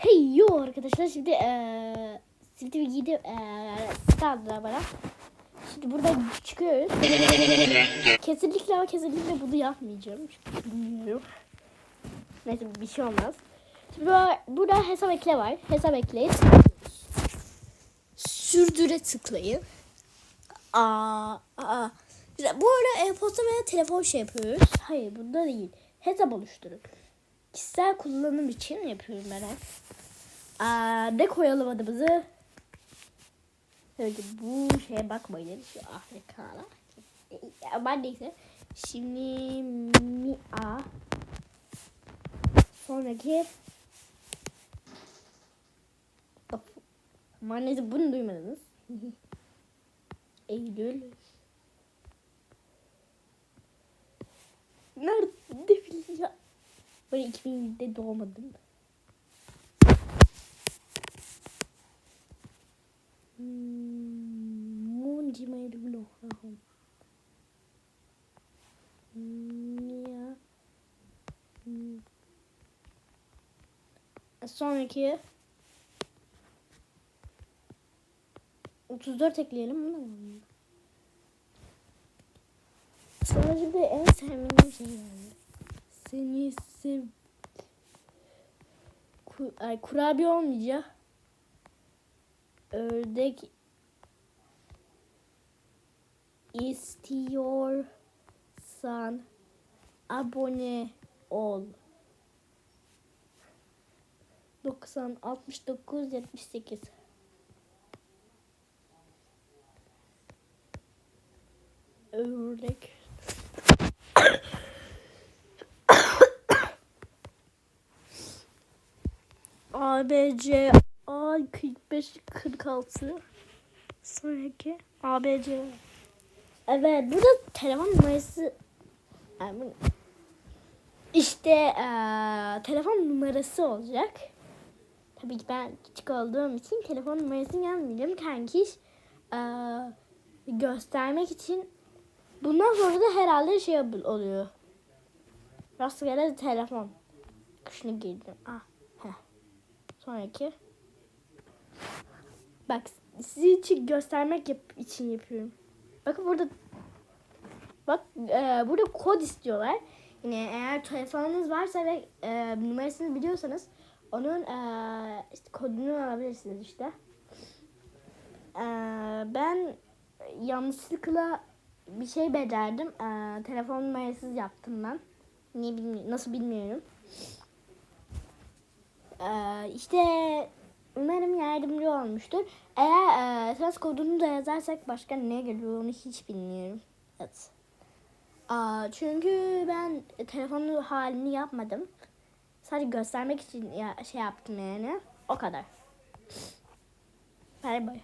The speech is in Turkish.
Hey yo arkadaşlar şimdi eee Silti giydi eee staldılar bana. Şimdi buradan çıkıyoruz. kesinlikle ama kesinlikle bunu yapmayacağım. Çünkü bilmiyorum. Neyse bir şey olmaz. Şimdi burada, burada hesap ekle var. Hesap ekleyin. Sürdüre tıklayın. Aa, aa. Bu arada e-posta veya telefon şey yapıyoruz. Hayır bunda değil. Hesap oluşturun. Kişisel kullanım için yapıyorum ben hep. Aa, ne koyalım adımızı? Öyle bu şeye bakmayın. Şu Afrikalar. Ama neyse. Şimdi Mia. Sonraki Of. Ama neyse bunu duymadınız. Eylül. Nerede ya? Ben 2007'de doğmadım. Gmail blog. Ya. Hmm. Sonraki 34 ekleyelim mi? Sonra şimdi en sevmediğim şey geldi. Seni sev... Ku... Ay, kurabiye olmayacak. Ördek istiyorsan abone ol. 90 69 78 Ördek ABC A 45 46 sonraki ABC Evet burada telefon numarası bu- işte eee, telefon numarası olacak. Tabii ki ben küçük olduğum için telefon numarasını yazmayacağım. Kankiş eee, göstermek için bundan sonra da herhalde şey oluyor. Rastgele telefon. Şunu girdim. Ah. Sonraki. Bak sizi için göstermek yap- için yapıyorum. Bakın burada bak e, burada kod istiyorlar. Yine eğer telefonunuz varsa ve e, numarasını biliyorsanız onun e, işte kodunu alabilirsiniz işte. E, ben yanlışlıkla bir şey becerdim. E, telefon numarasız yaptım ben. Niye bilmiyorum, nasıl bilmiyorum. Ee, işte umarım yardımcı olmuştur. Eğer e, ses kodunu da yazarsak başka ne geliyor onu hiç bilmiyorum. Evet. Aa, çünkü ben telefonun halini yapmadım. Sadece göstermek için ya, şey yaptım yani. O kadar. Bay bay.